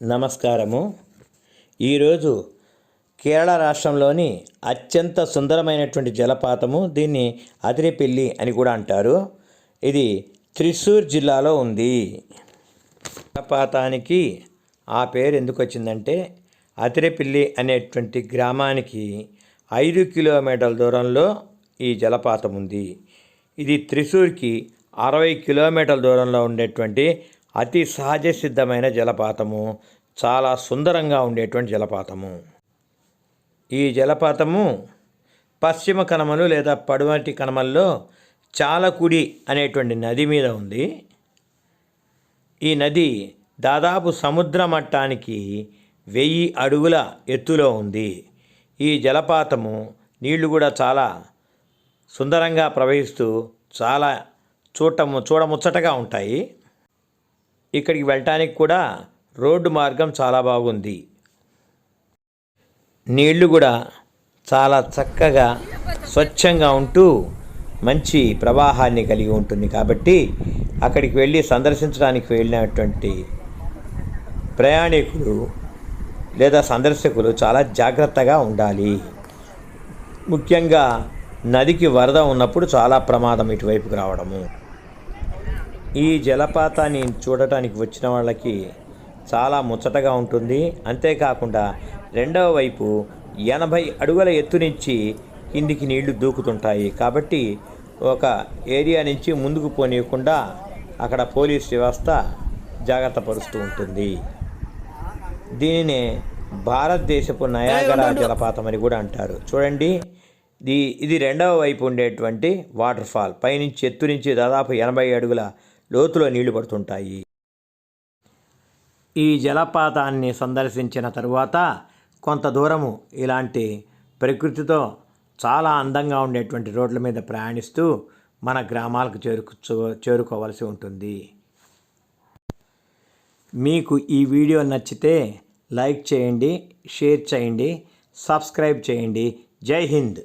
నమస్కారము. ఈరోజు కేరళ రాష్ట్రంలోని అత్యంత సుందరమైనటువంటి జలపాతము దీన్ని అదిరిపిల్లి అని కూడా అంటారు. ఇది త్రిశూర్ జిల్లాలో ఉంది. జలపాతానికి ఆ పేరు ఎందుకు వచ్చిందంటే అతిరేపిల్లి అనేటువంటి గ్రామానికి ఐదు కిలోమీటర్ల దూరంలో ఈ జలపాతం ఉంది ఇది త్రిశూర్కి అరవై కిలోమీటర్ల దూరంలో ఉండేటువంటి అతి సహజ సిద్ధమైన జలపాతము చాలా సుందరంగా ఉండేటువంటి జలపాతము. ఈ జలపాతము పశ్చిమ కనుమలు లేదా పడమటి కనుమల్లో చాలకుడి అనేటువంటి నది మీద ఉంది. ఈ నది దాదాపు సముద్ర మట్టానికి వెయ్యి అడుగుల ఎత్తులో ఉంది. ఈ జలపాతము నీళ్ళు కూడా చాలా సుందరంగా ప్రవహిస్తూ చాలా చూడటము చూడముచ్చటగా ఉంటాయి. ఇక్కడికి వెళ్ళటానికి కూడా రోడ్డు మార్గం చాలా బాగుంది. నీళ్ళు కూడా చాలా చక్కగా స్వచ్ఛంగా ఉంటూ మంచి ప్రవాహాన్ని కలిగి ఉంటుంది కాబట్టి అక్కడికి వెళ్ళి సందర్శించడానికి వెళ్ళినటువంటి ప్రయాణికులు లేదా సందర్శకులు చాలా జాగ్రత్తగా ఉండాలి. ముఖ్యంగా నదికి వరద ఉన్నప్పుడు చాలా ప్రమాదం ఇటువైపుకి రావడము. ఈ జలపాతాన్ని చూడటానికి వచ్చిన వాళ్ళకి చాలా ముచ్చటగా ఉంటుంది. అంతేకాకుండా రెండవ వైపు ఎనభై అడుగుల ఎత్తు నుంచి కిందికి నీళ్ళు దూకుతుంటాయి. కాబట్టి ఒక ఏరియా నుంచి ముందుకు పోనీయకుండా అక్కడ పోలీస్ వ్యవస్థ జాగ్రత్త పరుస్తూ ఉంటుంది. దీనినే భారతదేశపు నయాగరా జలపాతం అని కూడా అంటారు. చూడండి ఇది ఇది రెండవ వైపు ఉండేటువంటి వాటర్ ఫాల్. పైనుంచి ఎత్తు నుంచి దాదాపు ఎనభై అడుగుల లోతులో నీళ్ళు పడుతుంటాయి. ఈ జలపాతాన్ని సందర్శించిన తరువాత కొంత దూరము ఇలాంటి ప్రకృతితో చాలా అందంగా ఉండేటువంటి రోడ్ల మీద ప్రయాణిస్తూ మన గ్రామాలకు చేరుకు చేరుకోవలసి ఉంటుంది. మీకు ఈ వీడియో నచ్చితే లైక్ చేయండి షేర్ చేయండి సబ్స్క్రైబ్ చేయండి. జై హింద్!